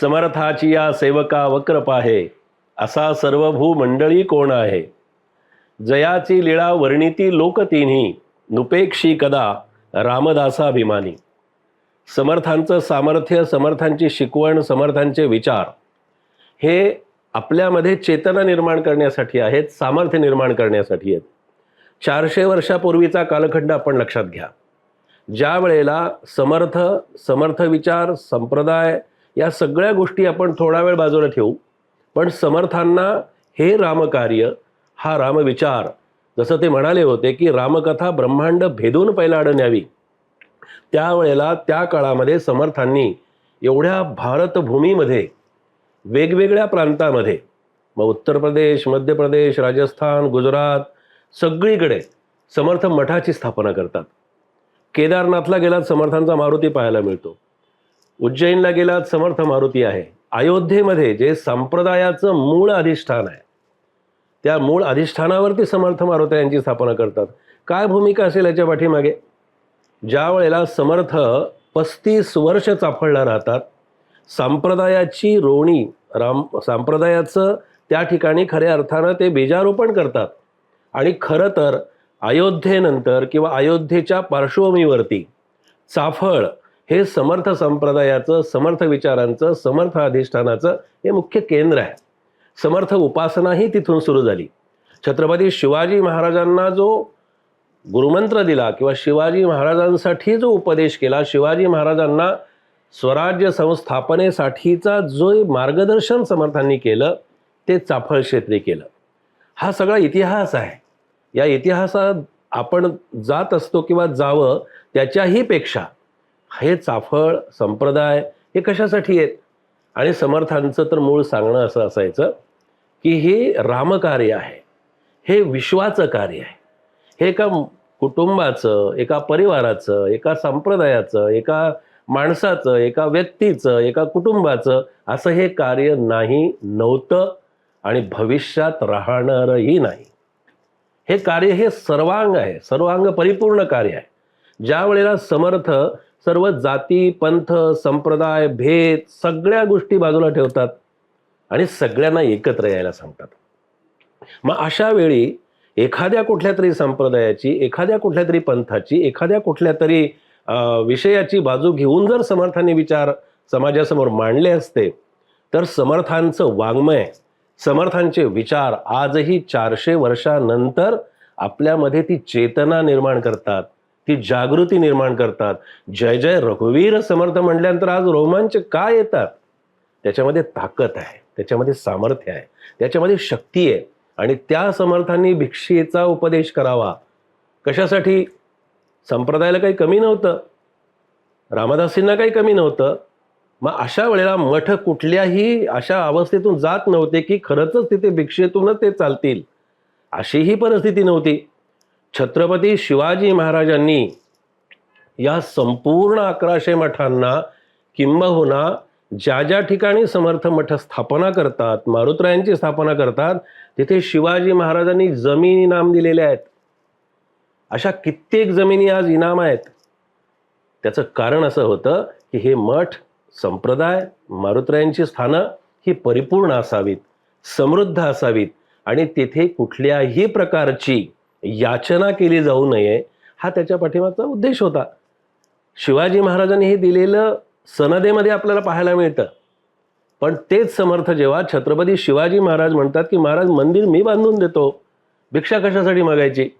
समर्थाची या सेवका वक्र पाहे असा सर्वभू मंडळी कोण आहे? जयाची लीळा वर्णिती लोक तिन्ही नुपेक्षी कदा रामदासाभिमानी. समर्थांचं सामर्थ्य समर्थांची शिकवण समर्थांचे विचार हे आपल्यामध्ये चेतना निर्माण करण्यासाठी आहेत सामर्थ्य निर्माण करण्यासाठी आहेत. चारशे वर्षापूर्वीचा कालखंड आपण लक्षात घ्या. ज्या वेळेला समर्थ समर्थ विचार संप्रदाय या सगळ्या गोष्टी आपण थोडा वेळ बाजूला ठेवू. पण समर्थांना हे रामकार्य हा रामविचार जसं ते म्हणाले होते की रामकथा ब्रह्मांड भेदून पैलाड न्यावी. त्यावेळेला त्या काळामध्ये समर्थांनी एवढ्या भारतभूमीमध्ये वेगवेगळ्या प्रांतामध्ये मग उत्तर प्रदेश मध्य प्रदेश राजस्थान गुजरात सगळीकडे समर्थ मठाची स्थापना करतात. केदारनाथला गेलात समर्थांचा मारुती पाहायला मिळतो. उज्जैनला गेलात समर्थ मारुती आहे. अयोध्येमध्ये जे संप्रदायाचं मूळ अधिष्ठान आहे त्या मूळ अधिष्ठानावरती समर्थ मारुती यांची स्थापना करतात. काय भूमिका असेल याच्या पाठीमागे? ज्या वेळेला समर्थ पस्तीस वर्ष चाफळला राहतात संप्रदायाची रोणी राम संप्रदायाचं त्या ठिकाणी खऱ्या अर्थानं ते बीजारोपण करतात. आणि खरं तर अयोध्येनंतर किंवा अयोध्येच्या पार्श्वभूमीवरती चाफळ हे समर्थ संप्रदायाचं समर्थ विचारांचं समर्थ अधिष्ठानाचं हे मुख्य केंद्र आहे. समर्थ उपासनाही तिथून सुरू झाली. छत्रपती शिवाजी महाराजांना जो गुरुमंत्र दिला किंवा शिवाजी महाराजांसाठी जो उपदेश केला शिवाजी महाराजांना स्वराज्य संस्थापनेसाठीचा जो मार्गदर्शन समर्थांनी केलं ते चाफळ क्षेत्री केलं. हा सगळा इतिहास आहे. या इतिहासात आपण जात असतो किंवा जावं त्याच्याही पेक्षा हे चाफळ संप्रदाय हे कशासाठी आहेत? आणि समर्थांचं तर मूळ सांगणं असं असायचं की हे रामकार्य आहे. हे विश्वाचं कार्य आहे. हे एका कुटुंबाचं एका परिवाराचं एका संप्रदायाचं एका माणसाचं एका व्यक्तीचं एका कुटुंबाचं असं हे कार्य नाही नव्हतं आणि भविष्यात राहणारही नाही. हे कार्य हे सर्वांग आहे. सर्वांग परिपूर्ण कार्य आहे. ज्या वेळेला समर्थ सर्व जाती पंथ संप्रदाय भेद सगळ्या गोष्टी बाजूला ठेवतात आणि सगळ्यांना एकत्र यायला सांगतात. मग अशा वेळी एखाद्या कुठल्या तरी संप्रदायाची एखाद्या कुठल्या तरी पंथाची एखाद्या कुठल्या तरी विषयाची बाजू घेऊन जर समर्थांनी विचार समाजासमोर मांडले असते तर समर्थांचं वाङ्मय समर्थांचे विचार आजही चारशे वर्षानंतर आपल्यामध्ये ती चेतना निर्माण करतात. ती जागृती निर्माण करतात. जय जय रघुवीर समर्थ म्हटल्यानंतर आज रोमांच का येतात? त्याच्यामध्ये ताकद आहे. त्याच्यामध्ये सामर्थ्य आहे. त्याच्यामध्ये शक्ती आहे. आणि त्या समर्थांनी भिक्षेचा उपदेश करावा. कशासाठी? संप्रदायाला काही कमी नव्हतं. रामदासींना काही कमी नव्हतं. मग अशा वेळेला मठ कुठल्याही अशा अवस्थेतून जात नव्हते की खरंच तिथे भिक्षेतूनच ते चालतील. अशीही परिस्थिती नव्हती. छत्रपती शिवाजी महाराजांनी या संपूर्ण अकराशे मठांना किंबहुना ज्या ज्या ठिकाणी समर्थ मठ स्थापना करतात मारुतरायांची स्थापना करतात तिथे शिवाजी महाराजांनी जमीन इनाम दिलेल्या आहेत. अशा कित्येक जमिनी आज इनाम आहेत. त्याचं कारण असं होतं की हे मठ संप्रदाय मारुतरायांची स्थानं ही परिपूर्ण असावीत समृद्ध असावीत आणि तिथे कुठल्याही प्रकारची याचना केली जाऊ नये हा त्याच्या पाठीमागचा उद्देश होता. शिवाजी महाराजांनी हे दिलेलं सनदेमध्ये आपल्याला पाहायला मिळतं. पण तेच समर्थ जेव्हा छत्रपती शिवाजी महाराज म्हणतात की महाराज मंदिर मी बांधून देतो. भिक्षा कशासाठी मागायची?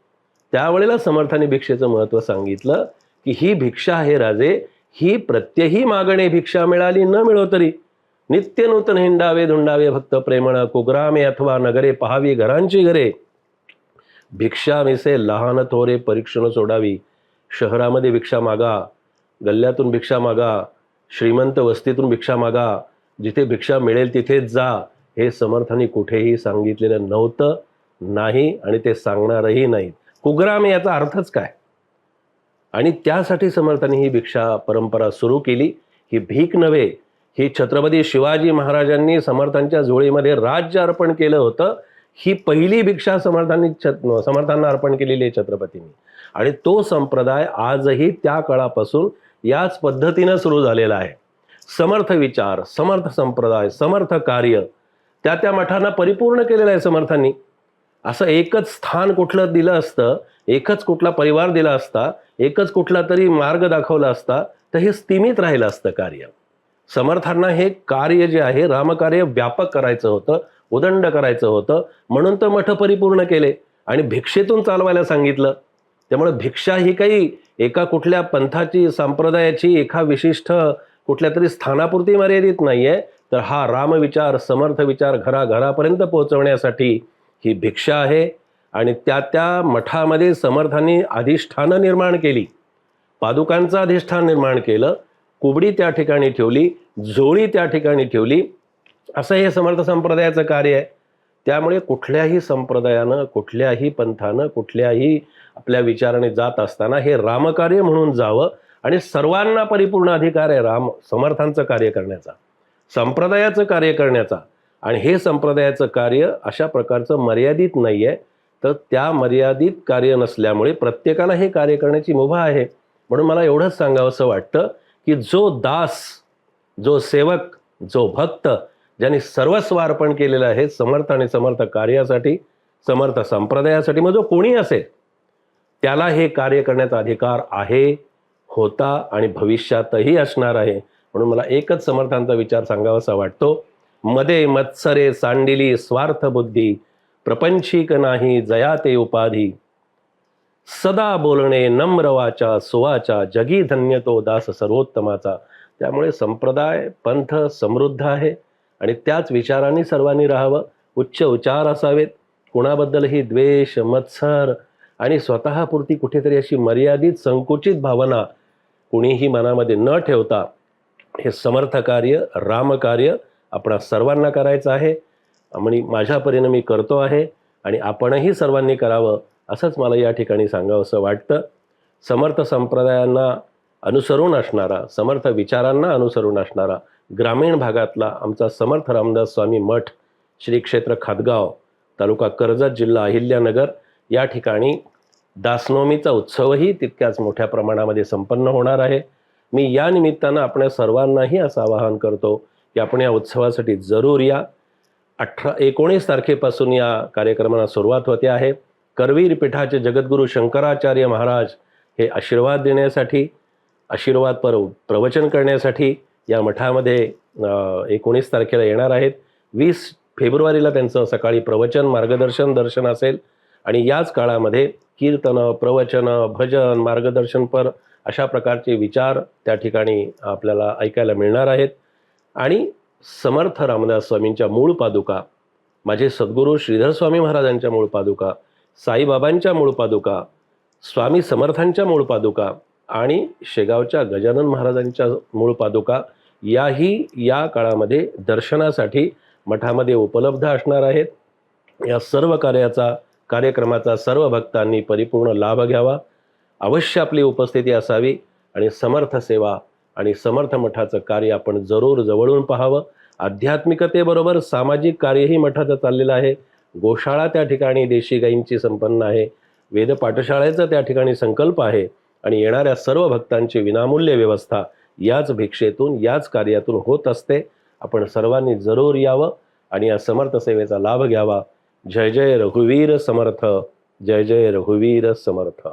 त्यावेळेला समर्थाने भिक्षेचं महत्त्व सांगितलं की ही भिक्षा हे राजे. ही प्रत्यही मागणे भिक्षा मिळाली न मिळो तरी. नित्य नूतन हिंडावे धुंडावे भक्त प्रेमळ कुग्रामे अथवा नगरे पहावी घरांची घरे. भिक्षा मिसे लहान थोरे परीक्षण सोडावी. शहरामध्ये भिक्षा मागा. गल्ल्यातून भिक्षा मागा. श्रीमंत वस्तीतून भिक्षा मागा. जिथे भिक्षा मिळेल तिथेच जा. हे समर्थांनी कुठेही सांगितलेलं नव्हतं नाही आणि ते सांगणारही नाहीत. कुग्राम याचा अर्थच काय? आणि त्यासाठी समर्थांनी ही भिक्षा परंपरा सुरू केली. ही भीक नव्हे ही छत्रपती शिवाजी महाराजांनी समर्थांच्या झोळीमध्ये राज्य अर्पण केलं होतं. ही पहिली भिक्षा समर्थांनी समर्थांना अर्पण केलेली आहे छत्रपतींनी. आणि तो संप्रदाय आजही त्या काळापासून याच पद्धतीनं सुरू झालेला आहे. समर्थ विचार समर्थ संप्रदाय समर्थ कार्य त्या त्या मठांना परिपूर्ण केलेलं आहे समर्थांनी. असं एकच स्थान कुठलं दिलं असतं एकच कुठला परिवार दिला असता एकच कुठला तरी मार्ग दाखवला असता तर हे स्थिमित राहिलं असतं कार्य. समर्थांना हे कार्य जे आहे रामकार्य व्यापक करायचं होतं उदंड करायचं होतं. म्हणून तर मठ परिपूर्ण केले. आणि भिक्षेतून चालवायला सांगितलं. त्यामुळे भिक्षा ही काही एका कुठल्या पंथाची संप्रदायाची एका विशिष्ट कुठल्या तरी स्थानापुरती मर्यादित नाही आहे तर हा रामविचार समर्थ विचार घराघरापर्यंत पोहोचवण्यासाठी ही भिक्षा आहे. आणि त्या त्या मठामध्ये समर्थांनी अधिष्ठानं निर्माण केली. पादुकांचं अधिष्ठान निर्माण केलं. कुबडी त्या ठिकाणी ठेवली. जोळी त्या ठिकाणी ठेवली. असं हे समर्थ संप्रदायाचं कार्य आहे. त्यामुळे कुठल्याही संप्रदायानं कुठल्याही पंथानं कुठल्याही आपल्या विचाराने जात असताना हे रामकार्य म्हणून जावं आणि सर्वांना परिपूर्ण अधिकार आहे राम समर्थांचं कार्य करण्याचा संप्रदायाचं कार्य करण्याचा. आणि हे संप्रदायाचं कार्य अशा प्रकारचं मर्यादित नाही आहे तर त्या मर्यादित कार्य नसल्यामुळे प्रत्येकाला हे कार्य करण्याची मुभा आहे. म्हणून मला एवढंच सांगावंसं वाटतं की जो दास जो सेवक जो भक्त ज्यांनी सर्वस्व अर्पण केलेलं आहे समर्थ आणि समर्थ कार्यासाठी समर्थ संप्रदायासाठी मग जो कोणी असेल त्याला हे कार्य करण्याचा अधिकार आहे होता आणि भविष्यातही असणार आहे. म्हणून मला एकच समर्थांचा विचार सांगावासा वाटतो. मदे मत्सरे सांडिली स्वार्थ बुद्धी प्रपंचिक नाही जया ते उपाधी. सदा बोलणे नम्र वाचा सुवाचा जगी धन्य तो दास सर्वोत्तमाचा. त्यामुळे संप्रदाय पंथ समृद्ध आहे. आणि त्याच विचारांनी सर्वांनी राहावं. उच्च उच्चार असावेत. कुणाबद्दलही द्वेष मत्सर आणि स्वतःपुरती कुठेतरी अशी मर्यादित संकुचित भावना कुणीही मनामध्ये न ठेवता हे समर्थ कार्य रामकार्य आपण सर्वांना करायचं आहे. आणि माझ्या परीनं मी करतो आहे आणि आपणही सर्वांनी करावं असंच मला या ठिकाणी सांगावंसं वाटतं. समर्थ संप्रदायांना अनुसरून असणारा समर्थ विचारांना अनुसरून असणारा ग्रामीण भागातला आमचा समर्थ रामदास स्वामी मठ श्री क्षेत्र खातगाव तालुका कर्जत जिल्हा अहिल्यानगर या ठिकाणी दासनवमीचा उत्सवही तितक्याच मोठ्या प्रमाणामध्ये संपन्न होणार आहे. मी या निमित्तानं आपल्या सर्वांनाही असं आवाहन करतो की आपण या उत्सवासाठी जरूर या. अठरा एकोणीस तारखेपासून या कार्यक्रमाला सुरुवात होते आहे. करवीर पीठाचे जगद्गुरू शंकराचार्य महाराज हे आशीर्वाद देण्यासाठी आशीर्वाद पर प्रवचन करण्यासाठी या मठामध्ये एकोणीस तारखेला येणार आहेत. वीस फेब्रुवारीला त्यांचं सकाळी प्रवचन मार्गदर्शन दर्शन असेल. आणि याच काळामध्ये कीर्तन प्रवचन भजन मार्गदर्शनपर अशा प्रकारचे विचार त्या ठिकाणी आपल्याला ऐकायला मिळणार आहेत. आणि समर्थ रामदास स्वामींच्या मूळ पादुका माझे सद्गुरू श्रीधर स्वामी महाराजांच्या मूळ पादुका साईबाबांच्या मूळ पादुका स्वामी समर्थांच्या मूळ पादुका आणि शेगावच्या गजानन महाराजांच्या मूळ पादुका याही या काळामध्ये दर्शनासाठी मठामध्ये उपलब्ध असणार आहेत. या सर्व कार्याचा कार्यक्रमाचा सर्व भक्तांनी परिपूर्ण लाभ घ्यावा. अवश्य आपली उपस्थिती असावी आणि समर्थ सेवा आणि समर्थ मठाचं कार्य आपण जरूर जवळून पाहावं. आध्यात्मिकतेबरोबर सामाजिक कार्यही मठाचं चाललेलं आहे. गोशाळा त्या ठिकाणी देशी गाईंची संपन्न आहे. वेद पाठशाळेचा त्या ठिकाणी संकल्प आहे आणि येणाऱ्या सर्व भक्तांची विनामूल्य व्यवस्था याच भिक्षेतून याच कार्यातून होत असते. आपण सर्वांनी जरूर यावं आणि या समर्थ सेवेचा लाभ घ्यावा. जय जय रघुवीर समर्थ जय जय रघुवीर समर्थ.